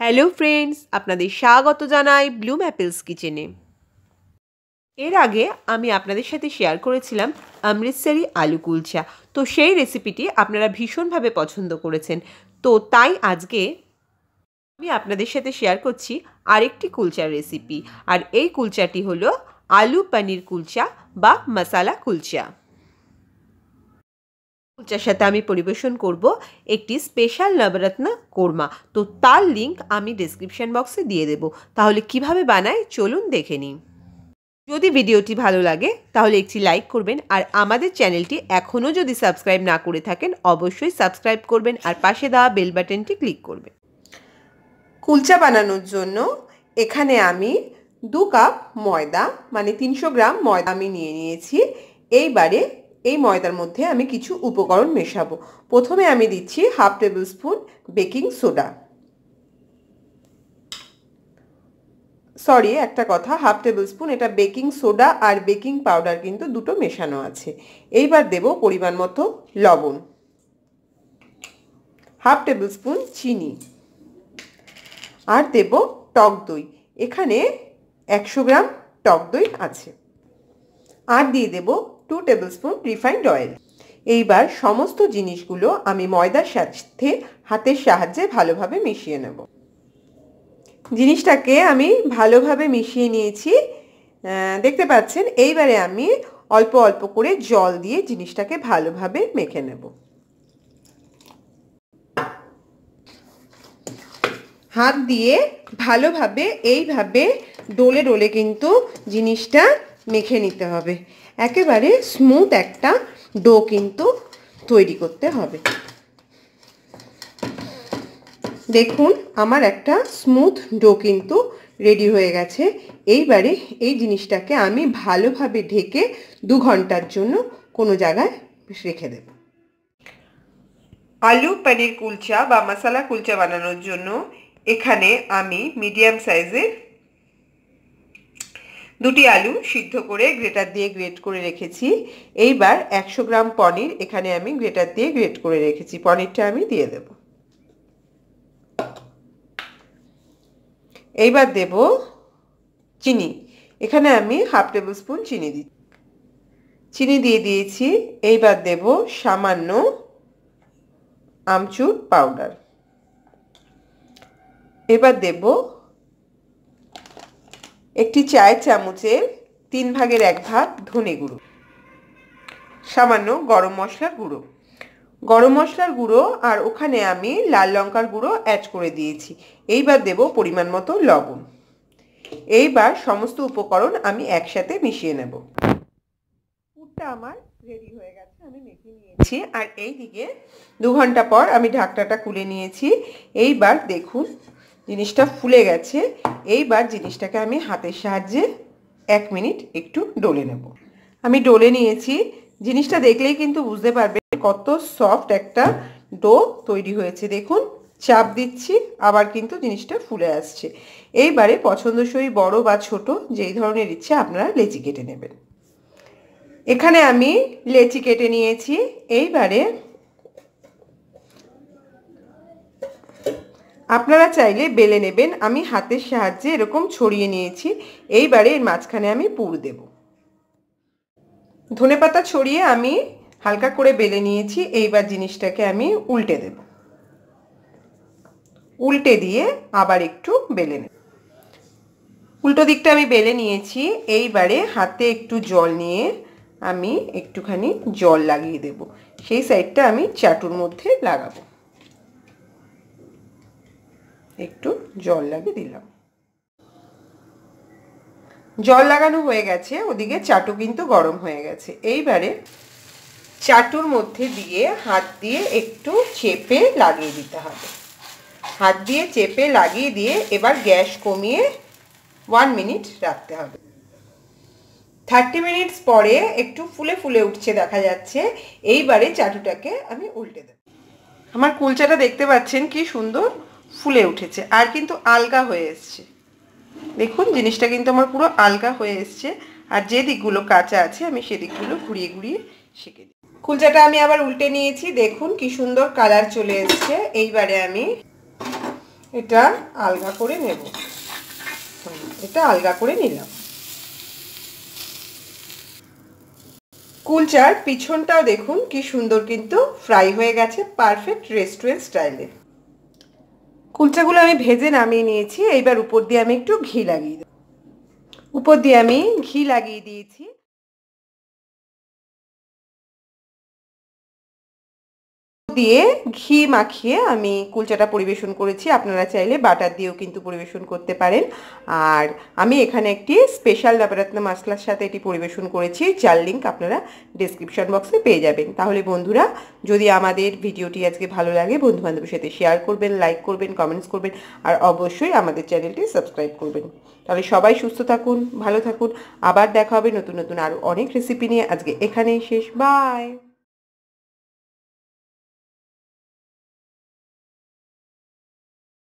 Hello friends, আপনাদের স্বাগত জানাই ব্লুম অ্যাপেলস কিচেনে। এর আগে আমি আপনাদের সাথে শেয়ার করেছিলাম অমৃতসরি আলু কুলচা। তো সেই রেসিপিটি আপনারা ভীষণভাবে পছন্দ করেছেন। তো তাই আজকে আমি আপনাদের সাথে শেয়ার করছি আরেকটি কুলচার রেসিপি। আর এই কুলচাটি হলো আলু পনির কুলচা বা মশালা কুলচা। কুলচার সাথে আমি পরিবেশন করব একটি স্পেশাল নবরত্ন কোরমা। তো তার লিংক আমি ডিসক্রিপশন বক্সে দিয়ে দেব। তাহলে কীভাবে বানায় চলুন দেখে নিই। যদি ভিডিওটি ভালো লাগে, তাহলে একটি লাইক করবেন আর আমাদের চ্যানেলটি এখনও যদি সাবস্ক্রাইব না করে থাকেন, অবশ্যই সাবস্ক্রাইব করবেন আর পাশে দেওয়া বেল বাটনটি ক্লিক করবেন। কুলচা বানানোর জন্য এখানে আমি দু কাপ ময়দা মানে তিনশো গ্রাম ময়দা আমি নিয়ে নিয়েছি। এইবারে এই ময়দার মধ্যে আমি কিছু উপকরণ মেশাবো। প্রথমে আমি দিচ্ছি half tablespoon baking soda. Sorry, একটা কথা, হাফ টেবিল স্পুন, এটা বেকিং সোডা আর বেকিং পাউডার কিন্তু দুটো মেশানো আছে। এইবার দেব পরিমাণ মতো লবণ। হাফ টেবিল স্পুন চিনি। আর দেব টক দই। এখানে একশো গ্রাম টক দই আছে। আর দিয়ে দেব two tablespoon refined oil এইবার সমস্ত জিনিসগুলো আমি ময়দার সাথে হাতের সাহায্যে ভালোভাবে মিশিয়ে নেব। জিনিসটাকে আমি ভালোভাবে মিশিয়ে নিয়েছি। দেখতে পাচ্ছেন, এইবারে আমি অল্প অল্প করে জল দিয়ে জিনিসটাকে ভালোভাবে মেখে নেব। হাত দিয়ে ভালোভাবে এইভাবে ডোলে ডোলে কিন্তু জিনিসটা মেখে নিতে হবে। একেবারে স্মুথ একটা ডো কিন্তু তৈরি করতে হবে। দেখুন, আমার একটা স্মুথ ডো কিন্তু রেডি হয়ে গেছে। এইবারে এই জিনিসটাকে আমি ভালোভাবে ঢেকে দু ঘণ্টার জন্য কোনো জায়গায় রেখে দেব। আলু, পনির, কুলচা বা মশালা, কুলচা বানানোর জন্য এখানে আমি মিডিয়াম সাইজের দুটি আলু সিদ্ধ করে গ্রেটার দিয়ে গ্রেট করে রেখেছি। এইবার একশো গ্রাম পনির এখানে আমি গ্রেটার দিয়ে গ্রেট করে রেখেছি। পনিরটা আমি দিয়ে দেব। এইবার দেব চিনি। এখানে আমি হাফ টেবিল স্পুন চিনি দিই চিনি দিয়ে দিয়েছি। এইবার দেব সামান্য আমচুর পাউডার। এবার দেব একটি চায়ের চামচের তিন ভাগের এক ভাগ ধনে গুঁড়ো, সামান্য গরম মশলার গুঁড়ো। গরম মশলার গুঁড়ো আর ওখানে আমি লাল লঙ্কার গুঁড়ো অ্যাড করে দিয়েছি। এইবার দেব পরিমাণ মতো লবণ। এইবার সমস্ত উপকরণ আমি একসাথে মিশিয়ে নেব। পুরটা আমার রেডি হয়ে গেছে, আমি মেখে নিয়েছি। আর এই দিকে দু ঘণ্টা পর আমি ঢাকটাটা খুলে নিয়েছি। এইবার দেখুন জিনিসটা ফুলে গেছে। এইবার জিনিসটাকে আমি হাতের সাহায্যে এক মিনিট একটু ডলে নেব। আমি ডলে নিয়েছি। জিনিসটা দেখলেই কিন্তু বুঝতে পারবে কত সফট একটা ডো তৈরি হয়েছে। দেখুন, চাপ দিচ্ছি, আবার কিন্তু জিনিসটা ফুলে আসছে। এইবারে পছন্দসই বড় বা ছোট যেই ধরনের ইচ্ছে আপনারা লেচি কেটে নেবেন। এখানে আমি লেচি কেটে নিয়েছি। এইবারে আপনারা চাইলে বেলে নেবেন। আমি হাতের সাহায্যে এরকম ছড়িয়ে নিয়েছি। এইবারে এর মাঝখানে আমি পুর দেব। ধনে পাতা ছড়িয়ে আমি হালকা করে বেলে নিয়েছি। এইবার জিনিসটাকে আমি উল্টে দেব। উল্টে দিয়ে আবার একটু বেলে নেব। উল্টো দিকটা আমি বেলে নিয়েছি। এইবারে হাতে একটু জল নিয়ে আমি একটুখানি জল লাগিয়ে দেব। সেই সাইডটা আমি চাটুর মধ্যে লাগাবো। একটু জল লাগিয়ে দিলাম। জল লাগানো হয়ে গেছে, ওদিকে চাটু কিন্তু গরম হয়ে গেছে। এইবারে চাটুর মধ্যে দিয়ে হাত দিয়ে একটু চেপে লাগিয়ে দিতে হবে। হাত দিয়ে চেপে লাগিয়ে দিয়ে এবার গ্যাস কমিয়ে ওয়ান মিনিট রাখতে হবে। থার্টি মিনিটস পরে একটু ফুলে ফুলে উঠছে দেখা যাচ্ছে। এইবারে চাটুটাকে আমি উল্টে দেব। আমার কুলচাটা দেখতে পাচ্ছেন কি সুন্দর? ফুলে উঠেছে, আর কিন্তু আলগা হয়ে এসছে। দেখুন, জিনিসটা কিন্তু আমার পুরো আলগা হয়ে এসছে, আর যে দিকগুলো কাঁচা আছে, আমি সেদিকগুলো ঘুরিয়ে ঘুরিয়ে শিখে দিই। কুলচাটা আমি আবার উল্টে নিয়েছি, দেখুন কি সুন্দর কালার চলে এসছে। এইবারে আমি এটা আলগা করে নেব। এটা আলগা করে নিলাম। কুলচার পিছনটাও দেখুন কি সুন্দর কিন্তু ফ্রাই হয়ে গেছে পারফেক্ট রেস্টুরেন্ট স্টাইলে কুলচাগুলো আমি ভেজে নামিয়ে নিয়েছি, এইবার উপর দিয়ে আমি একটু ঘি লাগিয়ে উপর দিয়ে আমি ঘি লাগিয়ে দিয়েছি। দিয়ে ঘি মাখিয়ে আমি কুলচাটা পরিবেশন করেছি। আপনারা চাইলে বাটার দিয়েও কিন্তু পরিবেশন করতে পারেন। আর আমি এখানে একটি স্পেশাল নবরত্ন মশলার সাথে এটি পরিবেশন করেছি। যার লিঙ্ক আপনারা ডিসক্রিপশন বক্সে পেয়ে যাবেন। তাহলে বন্ধুরা, যদি আমাদের ভিডিওটি আজকে ভালো লাগে বন্ধু বান্ধবের সাথে শেয়ার করবেন লাইক করবেন কমেন্টস করবেন, আর অবশ্যই আমাদের চ্যানেলটি সাবস্ক্রাইব করবেন। তাহলে সবাই সুস্থ থাকুন, ভালো থাকুন। আবার দেখা হবে নতুন নতুন আরও অনেক রেসিপি নিয়ে। আজকে এখানেই শেষ। বাই